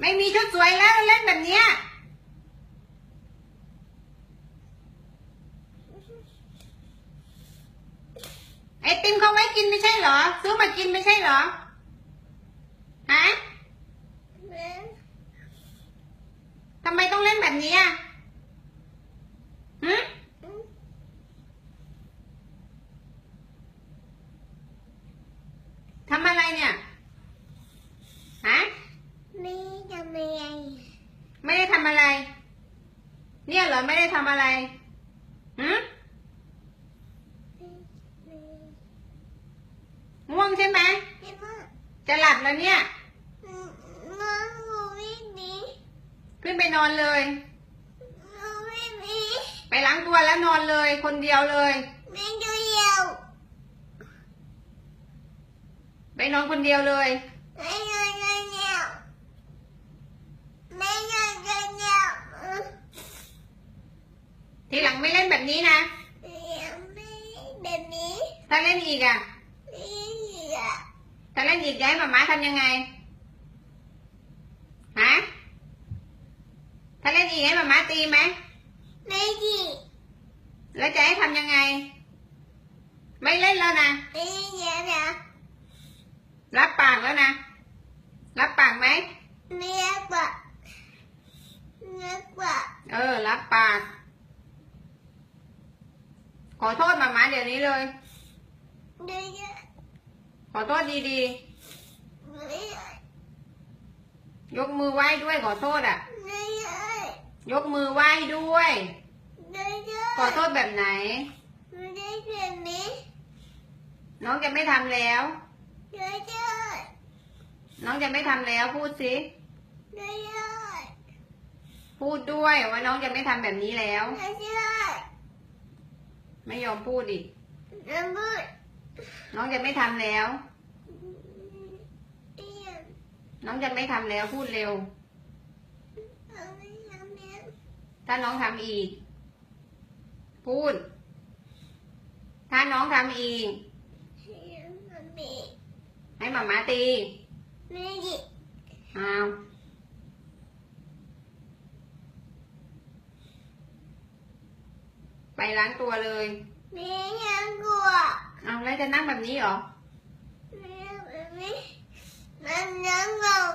ไม่มีชุดสวยแล้วเล่นแบบเนี้ยไอติมเขาไว้กินไม่ใช่เหรอ ซื้อมากินไม่ใช่เหรอ ฮะแม่ทำไมต้องเล่นแบบนี้อะหืทำอะไรเนี่ย ฮะ ไม่ทำอะไร ไม่ได้ทำอะไร เนี่ยเหร อไม่ได้ทำอะไรหืง่วงใช่ไหมไม่ว่าจะหลับแล้วเนี่ยนองหนูไม่มีขึ้นไปนอนเลยหนูไม่มีไปล้างตัวแล้วนอนเลย คนเดียวเลยไม่ดูเดียวไปนอนคนเดียวเลย ไม่ดูเดียวไม่ดูเดียว ทีหลังไม่เล่น แบบนี้นะยังไม่แบบนี้ถ้าเล่นอีกอะไม่อยากถ้าเล่นอีกจะให้หมาม้าทำยังไงฮะถ้าเล่นอีกให้หมาม้าตีไหมไม่ดีแล้วจะให้ทำยังไง ไม่เล่นแล้วนะไม่อยากนะรับปากแล้วนะ รับปากไหมไม่อยากว่าไม่อยากว่าเออ รับปากข อโทษหมาม้าเดี๋ยวนี้เลยไม่อยากขอโทษดีไม่อยากๆยกมือไหว้ด้วยขอโทษอะไม่อยากยกมือไหว้ด้วยไม่อยากขอโทษแบบไหนไม่ได้แบบนี้น้องจะไม่ทำแล้วไม่ได้น้องจะไม่ทำแล้วพูดสิไม่ได้พูดด้วยว่าน้องจะไม่ทำแบบนี้แล้ว ไม่ได้ไม่ยอมพูดอีกน้ำมืดน้องจะไม่ทำแล้วเอียงน้องจะไม่ทำแล้วพูดเร็วเอาไม่ทำแล้วถ้าน้องทำอีก พูด ถ้าน้องทำอีกเอียงมันมีให้หมาม้าตีไม่ดีอ้าว ไปล้างตัวเลย ไม่อยากกลัวเอาแล้วจะนั่งแบบนี้เหรอ ไม่อยากแบบนี้มันยังงง